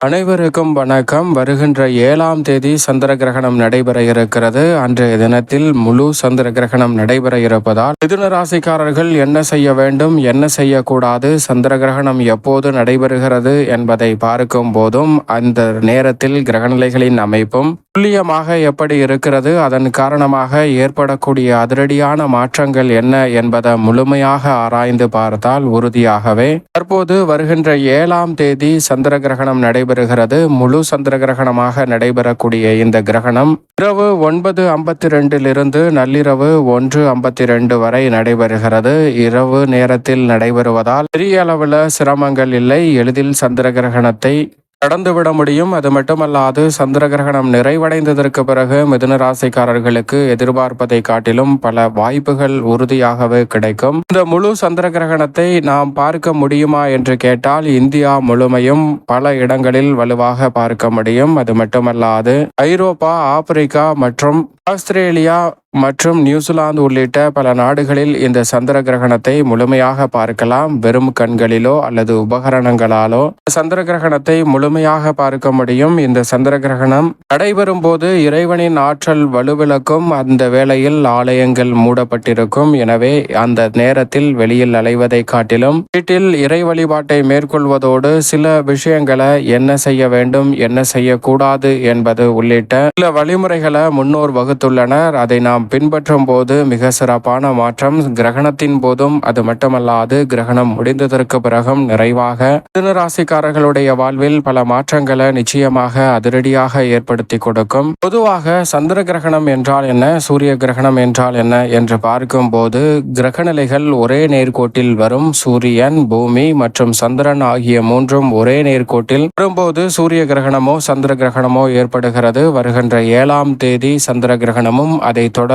அனைவருக்கும் வணக்கம். வருகின்ற ஏழாம் தேதி சந்திர கிரகணம் நடைபெற இருக்கிறது. அன்றைய தினத்தில் முழு சந்திர கிரகணம் நடைபெற இருப்பதால் மிதுன ராசிக்காரர்கள் என்ன செய்ய வேண்டும் என்ன செய்யக்கூடாது சந்திர கிரகணம் எப்போது நடைபெறுகிறது என்பதை பார்க்கும் போதும் அந்த நேரத்தில் கிரகநிலைகளின் அமைப்பும் துல்லியமாக எப்படி இருக்கிறது அதன் காரணமாக ஏற்படக்கூடிய அதிரடியான மாற்றங்கள் என்ன என்பதை முழுமையாக ஆராய்ந்து பார்த்தால் உறுதியாகவே. தற்போது வருகின்ற ஏழாம் தேதி சந்திர கிரகணம் நடைபெறுகிறது. முழு சந்திர கிரகணமாக நடைபெறக்கூடிய இந்த கிரகணம் இரவு ஒன்பது ஐம்பத்தி ரெண்டிலிருந்து நள்ளிரவு ஒன்று ஐம்பத்தி ரெண்டு வரை நடைபெறுகிறது. இரவு நேரத்தில் நடைபெறுவதால் பெரிய அளவில் சிரமங்கள் இல்லை. எளிதில் சந்திர கிரகணத்தை கடந்துவிட முடியும். அது மட்டுமல்லாது சந்திர கிரகணம் நிறைவடைந்ததற்கு பிறகு மிதுன ராசிக்காரர்களுக்கு எதிர்பார்ப்பதை காட்டிலும் பல வாய்ப்புகள் உறுதியாகவே கிடைக்கும். இந்த முழு சந்திர கிரகணத்தை நாம் பார்க்க முடியுமா என்று கேட்டால் இந்தியா முழுமையும் பல இடங்களில் வலுவாக பார்க்க முடியும். அது மட்டுமல்லாது ஐரோப்பா ஆப்பிரிக்கா மற்றும் ஆஸ்திரேலியா மற்றும் நியூசிலாந்து உள்ளிட்ட பல நாடுகளில் இந்த சந்திர கிரகணத்தை முழுமையாக பார்க்கலாம். வெறும் கண்களிலோ அல்லது உபகரணங்களாலோ சந்திர கிரகணத்தை முழுமையாக பார்க்க முடியும். இந்த சந்திர கிரகணம் நடைபெறும் போது இறைவனின் ஆற்றல் வலுவிளக்கும் அந்த வேளையில் ஆலயங்கள் மூடப்பட்டிருக்கும். எனவே அந்த நேரத்தில் வெளியில் அலைவதை காட்டிலும் வீட்டில் இறை வழிபாட்டை மேற்கொள்வதோடு சில விஷயங்களை என்ன செய்ய வேண்டும் என்ன செய்யக்கூடாது என்பது உள்ளிட்ட சில வழிமுறைகளை முன்னோர் வகுத்துள்ளனர். அதை நாம் பின்பற்றும் போது மிக சிறப்பான மாற்றம். கிரகணத்தின் போதும் அது மட்டுமல்லாது கிரகணம் முடிந்ததற்கு பிறகும் நிறைவாக. மிதுன ராசிக்காரர்களுடைய வாழ்வில் பல மாற்றங்களை நிச்சயமாக அதிரடியாக ஏற்படுத்தி கொடுக்கும். பொதுவாக சந்திர கிரகணம் என்றால் என்ன சூரிய கிரகணம் என்றால் என்ன என்று பார்க்கும் போது கிரகநிலைகள் ஒரே நேர்கோட்டில் வரும். சூரியன் பூமி மற்றும் சந்திரன் ஆகிய மூன்றும் ஒரே நேர்கோட்டில் வரும்போது சூரிய கிரகணமோ சந்திர கிரகணமோ ஏற்படுகிறது. வருகின்ற ஏழாம் தேதி சந்திர கிரகணமும் அதை தொடர்ந்து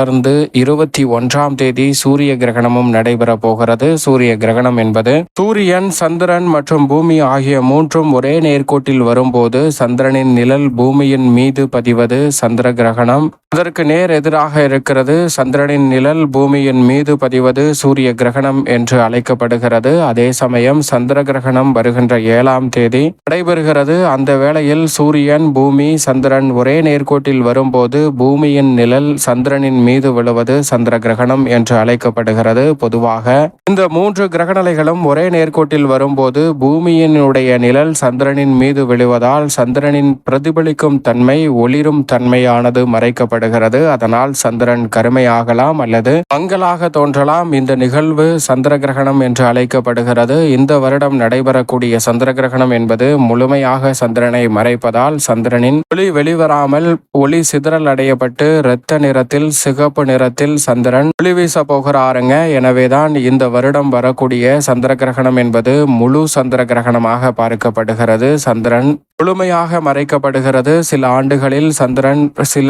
இருபத்தி ஒன்றாம் தேதி சூரிய கிரகணமும் நடைபெற போகிறது. சூரிய கிரகணம் என்பது சூரியன் சந்திரன் மற்றும் பூமி ஆகிய மூன்றும் ஒரே நேர்கோட்டில் வரும்போது சந்திரனின் நிழல் பூமியின் மீது பதிவது சந்திர கிரகணம். அதற்கு நேர் எதிராக இருக்கிறது. சந்திரனின் நிழல் பூமியின் மீது பதிவது சூரிய கிரகணம் என்று அழைக்கப்படுகிறது. அதே சமயம் சந்திர கிரகணம் வருகின்ற ஏழாம் தேதி நடைபெறுகிறது. அந்த வேளையில் சூரியன் பூமி சந்திரன் ஒரே நேர்கோட்டில் வரும்போது பூமியின் நிழல் சந்திரனின் மீது விழுவது சந்திர கிரகணம் என்று அழைக்கப்படுகிறது. பொதுவாக இந்த மூன்று கிரகணலைகளும் ஒரே நேர்கோட்டில் வரும்போது பூமியினுடைய நிழல் சந்திரனின் மீது விழுவதால் சந்திரனின் பிரதிபலிக்கும் தன்மை ஒளிரும் தன்மையானது மறைக்கப்படுகிறது. அதனால் சந்திரன் கருமையாகலாம் அல்லது மங்கலாக தோன்றலாம். இந்த நிகழ்வு சந்திர கிரகணம் என்று அழைக்கப்படுகிறது. இந்த வருடம் நடைபெறக்கூடிய சந்திர கிரகணம் என்பது முழுமையாக சந்திரனை மறைப்பதால் சந்திரனின் ஒளி வெளிவராமல் ஒளி சிதறல் அடையப்பட்டு இரத்த நிறத்தில் சிகப்பு நிறத்தில் சந்திரன் ஒளி வீச போகிறாருங்க. எனவேதான் இந்த வருடம் வரக்கூடிய சந்திர கிரகணம் என்பது முழு சந்திர கிரகணமாக பார்க்கப்படுகிறது. சந்திரன் முழுமையாக மறைக்கப்படுகிறது. சில ஆண்டுகளில் சந்திரன் சில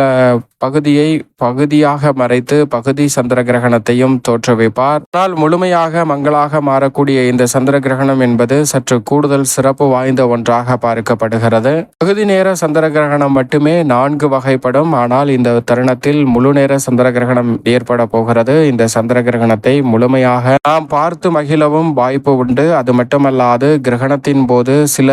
பகுதியை பகுதியாக மறைத்து பகுதி சந்திர கிரகணத்தையும் தோற்றுவிப்பார் ஆனால் முழுமையாக மங்களாக மாறக்கூடிய இந்த சந்திர கிரகணம் என்பது சற்று கூடுதல் சிறப்பு வாய்ந்த ஒன்றாக பார்க்கப்படுகிறது. பகுதி நேர சந்திர கிரகணம் மட்டுமே நான்கு வகைப்படும். ஆனால் இந்த தருணத்தில் முழு நேர சந்திர கிரகணம் ஏற்பட போகிறது. இந்த சந்திர கிரகணத்தை முழுமையாக நாம் பார்த்து மகிழவும் வாய்ப்பு உண்டு. அது மட்டுமல்லாது கிரகணத்தின் போது சில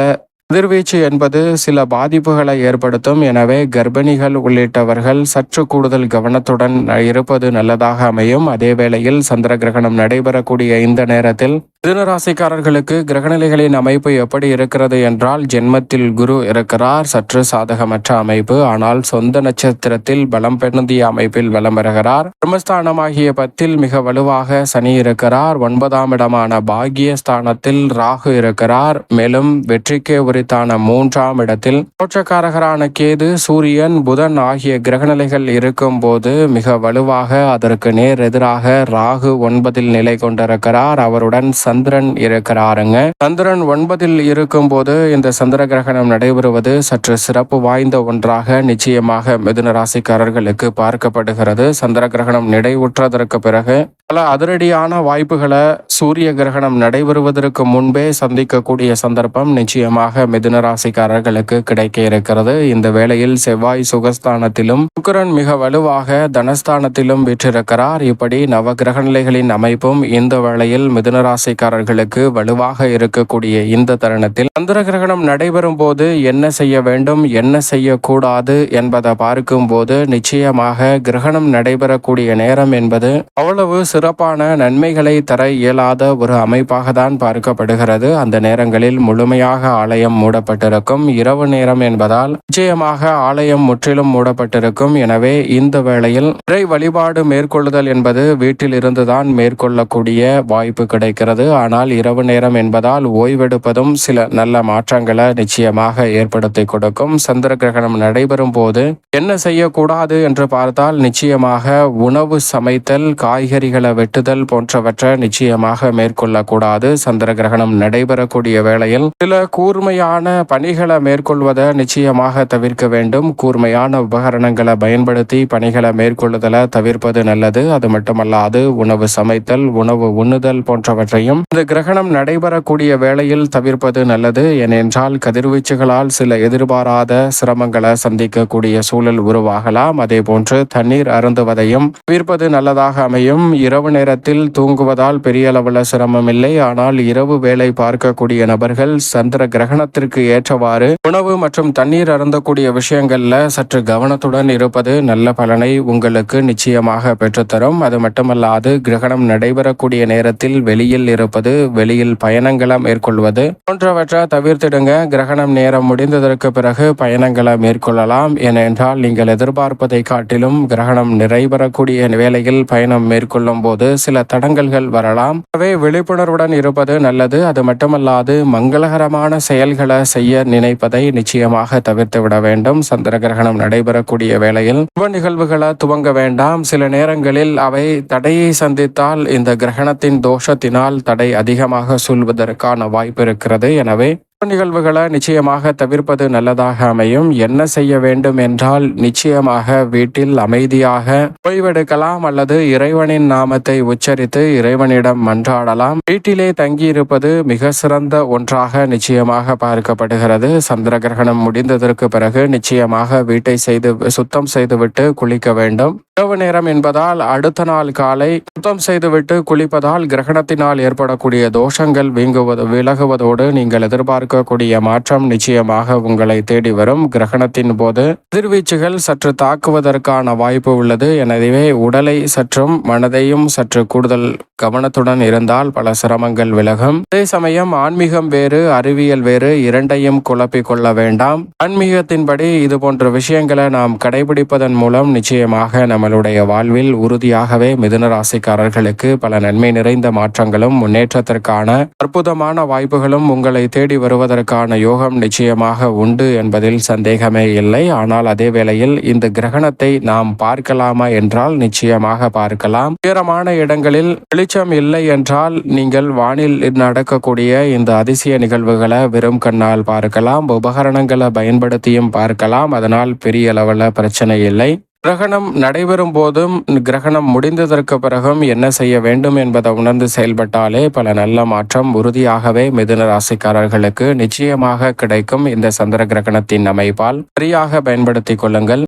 கதிர்வீச்சு என்பது சில பாதிப்புகளை ஏற்படுத்தும். எனவே கர்ப்பிணிகள் உள்ளிட்டவர்கள் சற்று கூடுதல் கவனத்துடன் இருப்பது நல்லதாக அமையும். அதே வேளையில் சந்திர கிரகணம் நடைபெறக்கூடிய இந்த நேரத்தில் மிதுனராசிக்காரர்களுக்கு கிரகநிலைகளின் அமைப்பு எப்படி இருக்கிறது என்றால் ஜென்மத்தில் குரு இருக்கிறார். சற்று சாதகமற்ற அமைப்பு. ஆனால் சொந்த நட்சத்திரத்தில் பலம் பெருந்திய அமைப்பில் வலம் பெறுகிறார். பிரம்மஸ்தானமாகிய பத்தில் மிக வலுவாக சனி இருக்கிறார். ஒன்பதாம் இடமான பாகிய ஸ்தானத்தில் ராகு இருக்கிறார். மேலும் வெற்றிக்கே உரித்தான மூன்றாம் இடத்தில் தோற்றக்காரகரான கேது சூரியன் புதன் ஆகிய கிரகநிலைகள் இருக்கும் போது மிக வலுவாக அதற்கு நேர் எதிராக ராகு ஒன்பதில் நிலை கொண்டிருக்கிறார். அவருடன் சந்திரன் இருக்கிறாருங்க. சந்திரன் ஒன்பதில் இருக்கும் போது இந்த சந்திர கிரகணம் நடைபெறுவது சற்று சிறப்பு வாய்ந்த ஒன்றாக நிச்சயமாக மிதுன ராசிக்காரர்களுக்கு பார்க்கப்படுகிறது. சந்திர கிரகணம் நிறைவுற்றதற்கு பிறகு பல அதிரடியான வாய்ப்புகளை சூரிய கிரகணம் நடைபெறுவதற்கு முன்பே சந்திக்கக்கூடிய சந்தர்ப்பம் நிச்சயமாக மிதுன ராசிக்காரர்களுக்கு கிடைக்க இருக்கிறது. இந்த வேளையில் செவ்வாய் சுகஸ்தானத்திலும் சுக்கரன் மிக வலுவாக தனஸ்தானத்திலும் விற்றிருக்கிறார். இப்படி நவ கிரக நிலைகளின் அமைப்பும் இந்த வேளையில் மிதுன ராசிக்காரர்களுக்கு வலுவாக இருக்கக்கூடிய இந்த தருணத்தில் சந்திர கிரகணம் நடைபெறும் போது என்ன செய்ய வேண்டும் என்ன செய்யக்கூடாது என்பதை பார்க்கும்போது நிச்சயமாக கிரகணம் நடைபெறக்கூடிய நேரம் என்பது அவ்வளவு சிறப்பான நன்மைகளை தர இயலாத ஒரு அமைப்பாக தான் பார்க்கப்படுகிறது. அந்த நேரங்களில் முழுமையாக ஆலயம் மூடப்பட்டிருக்கும். இரவு நேரம் என்பதால் நிச்சயமாக ஆலயம் முற்றிலும் மூடப்பட்டிருக்கும். எனவே இந்த வேளையில் இறை வழிபாடு மேற்கொள்ளுதல் என்பது வீட்டில் இருந்துதான் மேற்கொள்ளக்கூடிய வாய்ப்பு கிடைக்கிறது. ஆனால் இரவு நேரம் என்பதால் ஓய்வெடுப்பதும் சில நல்ல மாற்றங்களை நிச்சயமாக ஏற்படுத்தி கொடுக்கும். சந்திர கிரகணம் நடைபெறும் போது என்ன செய்யக்கூடாது என்று பார்த்தால் நிச்சயமாக உணவு சமைத்தல் காய்கறிகளை வெட்டுதல் போன்றவற்றை நிச்சயமாக மேற்கொள்ளக்கூடாது. சந்திர கிரகணம் நடைபெறக்கூடிய வேளையில் சில கூர்மையான பணிகளை மேற்கொள்வதை நிச்சயமாக தவிர்க்க வேண்டும். கூர்மையான உபகரணங்களை பயன்படுத்தி பணிகளை மேற்கொள்ளுதலை தவிர்ப்பது நல்லது. அது மட்டுமல்லாது உணவு சமைத்தல் உணவு உண்ணுதல் போன்றவற்றையும் இந்த கிரகணம் நடைபெறக்கூடிய வேளையில் தவிர்ப்பது நல்லது. ஏனென்றால் கதிர்வீச்சுகளால் சில எதிர்பாராத சிரமங்களை சந்திக்கக்கூடிய சூழல் உருவாகலாம். அதே போன்று தண்ணீர் அருந்துவதையும் தவிர்ப்பது நல்லதாக அமையும். இரவு நேரத்தில் தூங்குவதால் பெரிய அளவில் சிரமம் இல்லை ஆனால் இரவு வேலை பார்க்கக்கூடிய நபர்கள் சந்திர கிரகணத்திற்கு ஏற்றவாறு உணவு மற்றும் தண்ணீர் அருந்தக்கூடிய விஷயங்கள்ல சற்று கவனத்துடன் இருப்பது நல்ல பலனை உங்களுக்கு நிச்சயமாக பெற்றுத்தரும். அது மட்டுமல்லாது கிரகணம் நடைபெறக்கூடிய நேரத்தில் வெளியில் இருப்பது வெளியில் பயணங்களை மேற்கொள்வது போன்றவற்றை தவிர்த்திடுங்க. கிரகணம் நேரம் முடிந்ததற்கு பிறகு பயணங்களை மேற்கொள்ளலாம். ஏனென்றால் நீங்கள் எதிர்பார்ப்பதை காட்டிலும் கிரகணம் நிறைவேறக்கூடிய வேளையில் பயணம் மேற்கொள்ளும் போது சில தடங்கல்கள் வரலாம். எனவே விழிப்புணர்வுடன் இருப்பது நல்லது. அது மட்டுமல்லாது மங்களகரமான செயல்களை செய்ய நினைப்பதை நிச்சயமாக தவிர்த்து விட வேண்டும். சந்திர கிரகணம் நடைபெறக்கூடிய வேளையில் சுப நிகழ்வுகளை துவங்க வேண்டாம். சில நேரங்களில் அவை தடையை சந்தித்தால் இந்த கிரகணத்தின் தோஷத்தினால் தடை அதிகமாக சொல்வதற்கான வாய்ப்பு இருக்கிறது. எனவே நிகழ்வுகளை நிச்சயமாக தவிர்ப்பது நல்லதாக அமையும். என்ன செய்ய வேண்டும் என்றால் நிச்சயமாக வீட்டில் அமைதியாக ஓய்வெடுக்கலாம் அல்லது இறைவனின் நாமத்தை உச்சரித்து இறைவனிடம் மன்றாடலாம். வீட்டிலே தங்கியிருப்பது மிக சிறந்த ஒன்றாக நிச்சயமாக பார்க்கப்படுகிறது. சந்திர கிரகணம் முடிந்ததற்கு பிறகு நிச்சயமாக வீட்டை செய்து சுத்தம் செய்துவிட்டு குளிக்க வேண்டும். இரவு நேரம் என்பதால் அடுத்த நாள் காலை சுத்தம் செய்துவிட்டு குளிப்பதால் கிரகணத்தினால் ஏற்படக்கூடிய தோஷங்கள் வீங்குவது விலகுவதோடு நீங்கள் எதிர்பார்க்க இருக்கக்கூடிய மாற்றம் நிச்சயமாக உங்களை தேடி வரும். கிரகணத்தின் போது எதிர்வீச்சுகள் சற்று தாக்குவதற்கான வாய்ப்பு உள்ளது. எனவே உடலை சற்றும் மனதையும் சற்று கூடுதல் கவனத்துடன் இருந்தால் பல சிரமங்கள் விலகும். அதே சமயம் ஆன்மீகம் வேறு அறிவியல் வேறு இரண்டையும் குழப்பிக் கொள்ள வேண்டாம். ஆன்மீகத்தின்படி இது போன்ற விஷயங்களை நாம் கடைபிடிப்பதன் மூலம் நிச்சயமாக நம்மளுடைய வாழ்வில் உறுதியாகவே மிதுன ராசிக்காரர்களுக்கு பல நன்மை நிறைந்த மாற்றங்களும் முன்னேற்றத்திற்கான அற்புதமான வாய்ப்புகளும் உங்களை தேடி வருவதற்கான யோகம் நிச்சயமாக உண்டு என்பதில் சந்தேகமே இல்லை. ஆனால் அதே வேளையில் இந்த கிரகணத்தை நாம் பார்க்கலாமா என்றால் நிச்சயமாக பார்க்கலாம். உயரமான இடங்களில் வெளிச்சம் இல்லை என்றால் நீங்கள் வானில் நடக்கக்கூடிய இந்த அதிசய நிகழ்வுகளை வெறும் கண்ணால் பார்க்கலாம். உபகரணங்களை பயன்படுத்தியும் பார்க்கலாம். அதனால் பெரிய அளவில் பிரச்சனை இல்லை. கிரகணம் நடைபெறும் போதும் கிரகணம் முடிந்ததற்கு பிறகும் என்ன செய்ய வேண்டும் என்பதை உணர்ந்து செயல்பட்டாலே பல நல்ல மாற்றம் உறுதியாகவே மிதுன ராசிக்காரர்களுக்கு நிச்சயமாக கிடைக்கும் இந்த சந்திர கிரகணத்தின் அமைப்பால். சரியாக பயன்படுத்திக் கொள்ளுங்கள்.